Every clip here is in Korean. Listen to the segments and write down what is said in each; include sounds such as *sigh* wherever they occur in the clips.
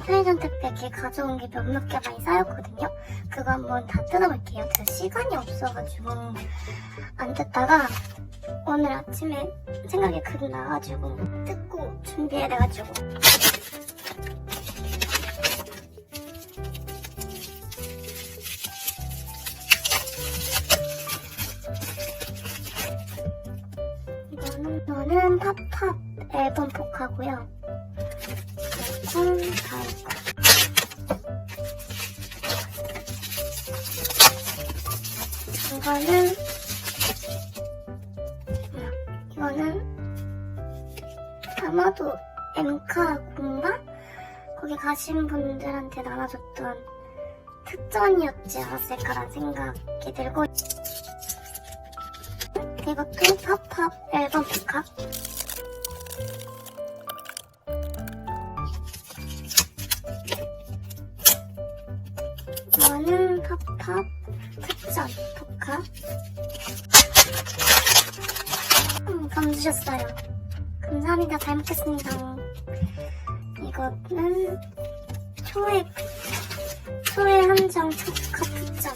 편의점 택배 이렇게 가져온 게 몇몇 개 많이 쌓였거든요. 그거 한번 다 뜯어볼게요. 제가 시간이 없어가지고 안 뜯다가 오늘 아침에 생각이 급 나가지고 뜯고 준비해야 돼가지고 이거는 팝팝 앨범 포카고요. 음, 다음 거. 이거는? 이거는 아마도 엠카 공방 거기 가신 분들한테 나눠줬던 특전이었지 않았을까라는 생각이 들고 이것도 팝팝 앨범 포카 팝팝 특전 포카. 음, 감 주셨어요. 감사합니다. 잘 먹겠습니다. 이거는 초회 초회 한정 포카 특전.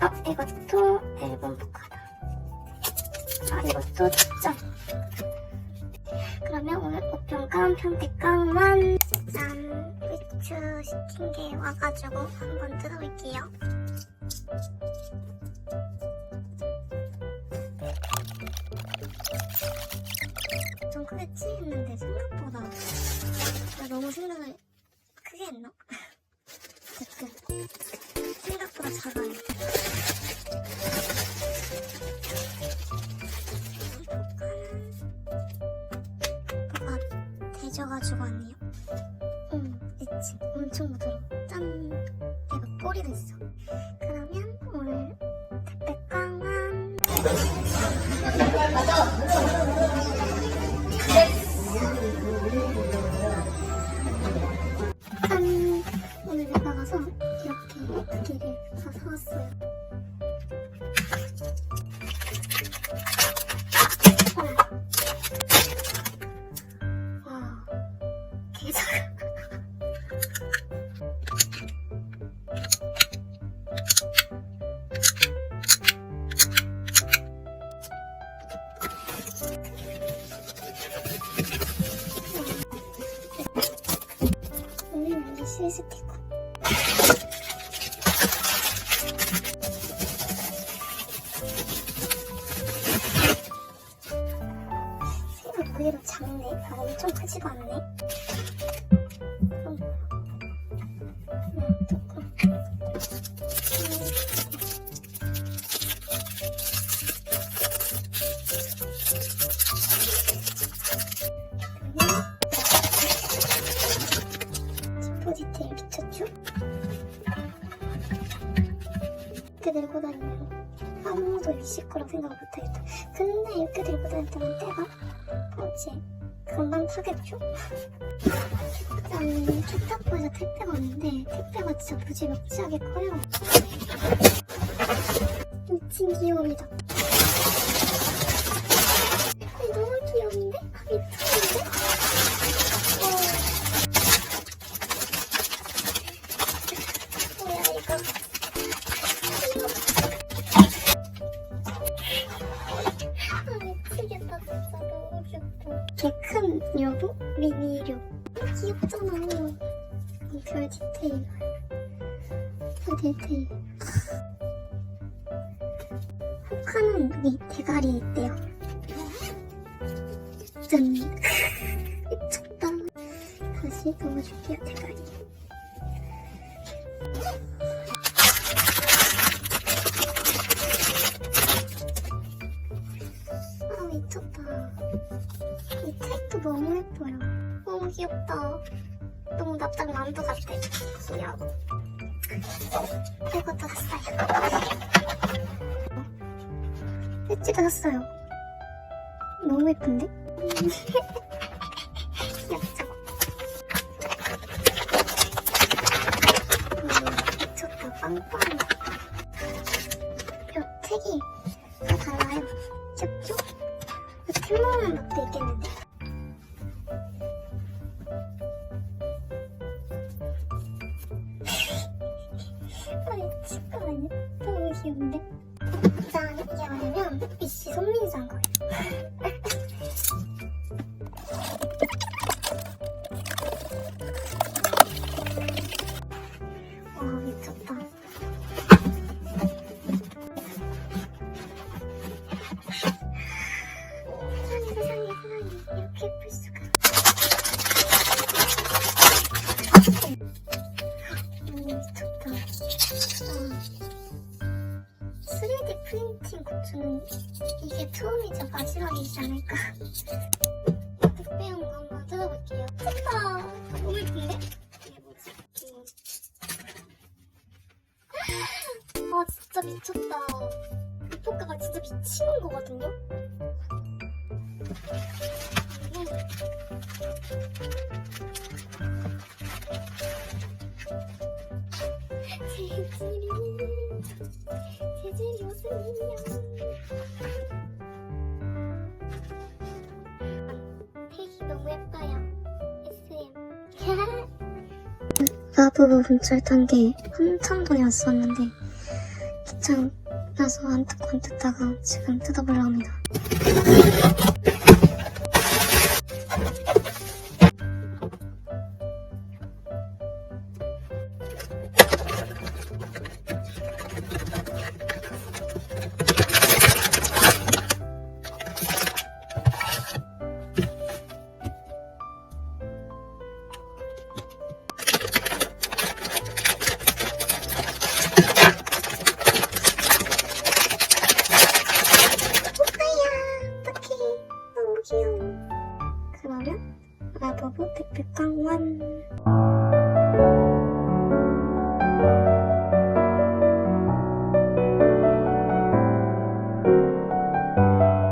아 이것도 앨범 포카다. 아 이것도 특전. 그러면 오늘 우편깡, 편집깡만 샌드위치 시킨 게 와가지고 한번 뜯어볼게요. 좀 크겠지 했는데 생각보다 나 너무 생각을 크게 했나? *laughs* 생각보다 작아요. 뭐가 대져가지고 왔네요. 엄청 부드러워. 짠! 내가 꼬리도 있어. 그러면 오늘 택배깡은 오늘 디테일 미쳤죠? 이렇게 들고 다니면 아무도 있을 거라 생각 못하겠다. 근데 이렇게 들고 다닐 때는 때가 뭐지? 금방 타겠죠? 짠, 킥타포에서 택배가 왔는데 택배가 진짜 무지막지하게 커요. 미친 귀여움이다. 큰 여보 미니료 귀엽잖아. 이별 디테일. 별 디테일. 호카는 여기 대가리에 있대요. 짠. *laughs* 미쳤다. 다시 넣어줄게요 대가리. 미쳤다. 이 택도 너무 예뻐요. 너무 귀엽다. 너무 납작 만두 같아. 귀여워. 이것도 샀어요. 배지도 샀어요. 너무 예쁜데? *laughs* 귀엽죠? 음, 미쳤다. 빵빵. 뼈 색이 귀여운데? 짠, 이게 뭐냐면 미씨 손민수한 거예요. *laughs* 와 미쳤다. 세상에 세상에 세상에 이렇게 예쁠 수가. 오 미쳤다. 아, 3D 프린팅 굿즈는 이게 처음이자 마지막이지 않을까. 택배 온거 한번 뜯어볼게요. 미쳤다. 너무 예쁜데? 이게 뭐지? 아 진짜 미쳤다. 이 포카가 진짜 미치는 거거든요. 재질 이 재질이 없으면 택이 너무 예뻐요. SM. 라부부 분철 탄게 한참 전에 왔었는데 귀찮아서 안 뜯고 안 뜯다가 지금 뜯어보려고 합니다. 귀여워. 그러면 아, 마법의 백백강원.